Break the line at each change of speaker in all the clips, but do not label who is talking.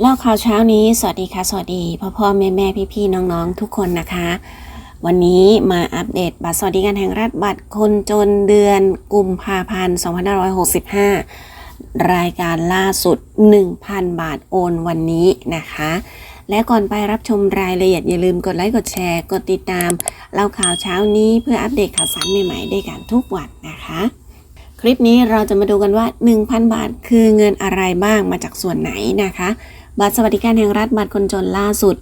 เล่าข่าวเช้านี้ สวัสดีค่ะ สวัสดีพ่อพ่อแม่แม่พี่พี่น้องๆ ทุกคนนะคะ วันนี้มาอัปเดตบัตรสวัสดิการแห่งรัฐบัตรคนจนเดือนกุมภาพันธ์2565 รายการล่าสุด 1,000 บาทโอนวันนี้นะคะ และก่อนไปรับชมรายละเอียดอย่าลืมกดไลค์กดแชร์ กดติดตามเล่าข่าวเช้านี้เพื่ออัปเดตข่าวสารใหม่ๆได้กันทุกวันนะคะคลิปนี้เราจะมาดูกันว่า 1,000 บาทคือเงินอะไรบ้างมาจากส่วนไหนนะคะ บัตรสวัสดิการแห่งรัฐบัตรคนจนล่าสุด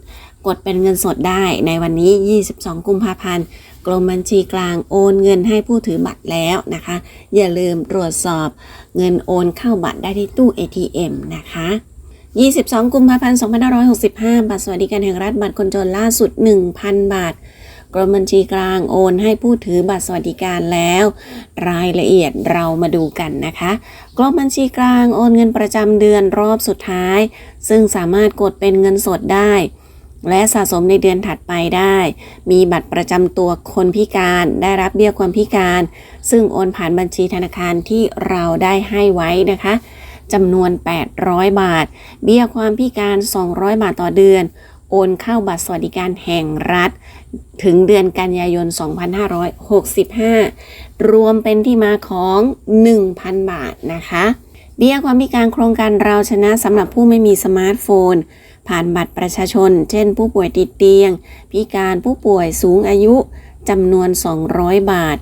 กดเป็นเงินสดได้ในวันนี้ 22 กุมภาพันธ์ กรมบัญชีกลางโอนเงินให้ผู้ถือบัตรแล้วนะคะ อย่าลืมตรวจสอบเงินโอนเข้าบัตรได้ที่ตู้ ATM นะคะ 22 กุมภาพันธ์ 2565 บัตรสวัสดิการแห่งรัฐบัตรคนจนล่าสุด 1,000 บาท กรมบัญชีกลางโอนให้ผู้ถือบัตรสวัสดิการแล้ว รายละเอียดเรามาดูกันนะคะ กรมบัญชีกลางโอนเงินประจำเดือนรอบสุดท้าย ซึ่งสามารถกดเป็นเงินสดได้ และสะสมในเดือนถัดไปได้ มีบัตรประจำตัวคนพิการได้รับเบี้ยความพิการ ซึ่งโอนผ่านบัญชีธนาคารที่เราได้ให้ไว้นะคะจำนวน 800 บาท เบี้ยความพิการ 200 บาทต่อเดือน โอนเข้าบัตรสวัสดิการแห่งรัฐ ถึงเดือนกันยายน 2565 รวมเป็นที่มาของ 1,000 บาทนะคะเบี้ยความพิการโครงการเราชนะสำหรับผู้ไม่มีสมาร์ทโฟน ผ่านบัตรประชาชน เช่น ผู้ป่วยติดเตียง พิการผู้ป่วยสูงอายุจำนวน 200 บาท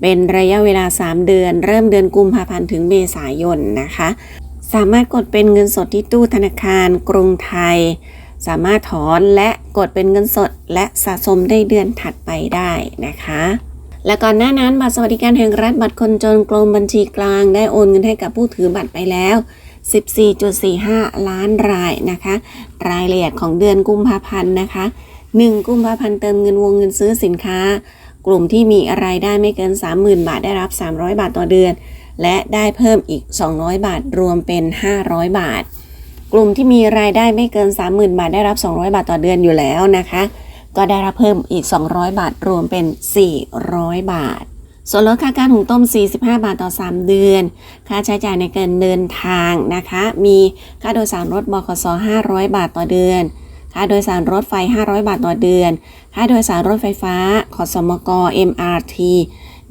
เป็นระยะเวลา 3 เดือน เริ่มเดือนกุมภาพันธ์ถึงเมษายนนะคะ สามารถกดเป็นเงินสดที่ตู้ธนาคารกรุงไทย สามารถถอนและกดเป็นเงินสด และสะสมได้เดือนถัดไปได้นะคะ และก่อนหน้านั้นบัตรสวัสดิการแห่งรัฐบัตรคนจนกรมบัญชีกลางได้โอนเงินให้กับผู้ถือบัตรไปแล้ว 14.45 ล้านรายนะคะ รายละเอียดของเดือนกุมภาพันธ์นะคะ 1 กุมภาพันธ์เติมเงินวงเงินซื้อสินค้า กลุ่มที่มีรายได้ไม่เกิน 30,000 บาทได้รับ 300 บาทต่อเดือน และได้เพิ่มอีก 200 บาทรวมเป็น 500 บาท กลุ่มที่มีรายได้ไม่เกิน 30,000 บาทได้รับ 200 บาทต่อเดือนอยู่แล้วนะคะ ก็ได้รับเพิ่มอีก 200 บาทรวมเป็น 400 บาท ส่วนลดค่าการหุงต้ม 45 บาทต่อ 3 เดือน ค่าใช้จ่ายในการเดินทางนะคะ มีค่าโดยสารรถบขส500 บาทต่อเดือน ค่าโดยสารรถไฟ 500 บาทต่อเดือน ค่าโดยสารรถไฟฟ้าขสมก MRT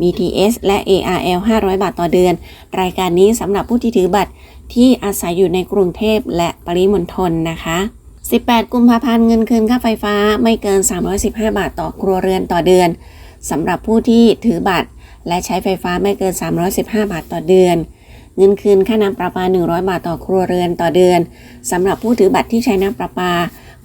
BTS และ ARL 500 บาทต่อเดือน รายการนี้สำหรับผู้ที่ถือบัตรที่อาศัยอยู่ในกรุงเทพและปริมณฑลนะคะ 18 กุมภาพันธ์เงินคืนค่าไฟฟ้าไม่เกิน 315 บาทต่อครัวเรือนต่อเดือนสำหรับผู้ที่ถือบัตร และใช้ไฟฟ้าไม่เกิน 315 บาทต่อเดือน เงินคืนค่าน้ำประปา 100 บาทต่อครัวเรือนต่อเดือนสำหรับผู้ถือบัตรที่ใช้น้ำประปา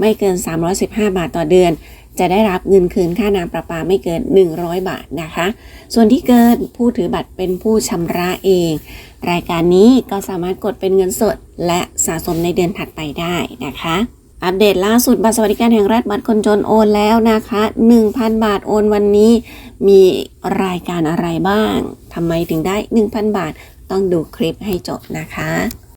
ไม่เกิน 315 บาทต่อเดือน จะได้รับเงินคืนค่าน้ำประปาไม่เกิน 100 บาทนะคะ ส่วนที่เกินผู้ถือบัตรเป็นผู้ชำระเอง รายการนี้ก็สามารถกดเป็นเงินสด และสะสมในเดือนถัดไปได้นะคะอัปเดตล่าสุดบัตรสวัสดิการแห่งรัฐบัตรคนจนโอนแล้วนะคะ 1,000 บาทโอนวันนี้มีรายการอะไรบ้างทำไมถึงได้ 1,000 บาทต้องดูคลิปให้จบนะคะ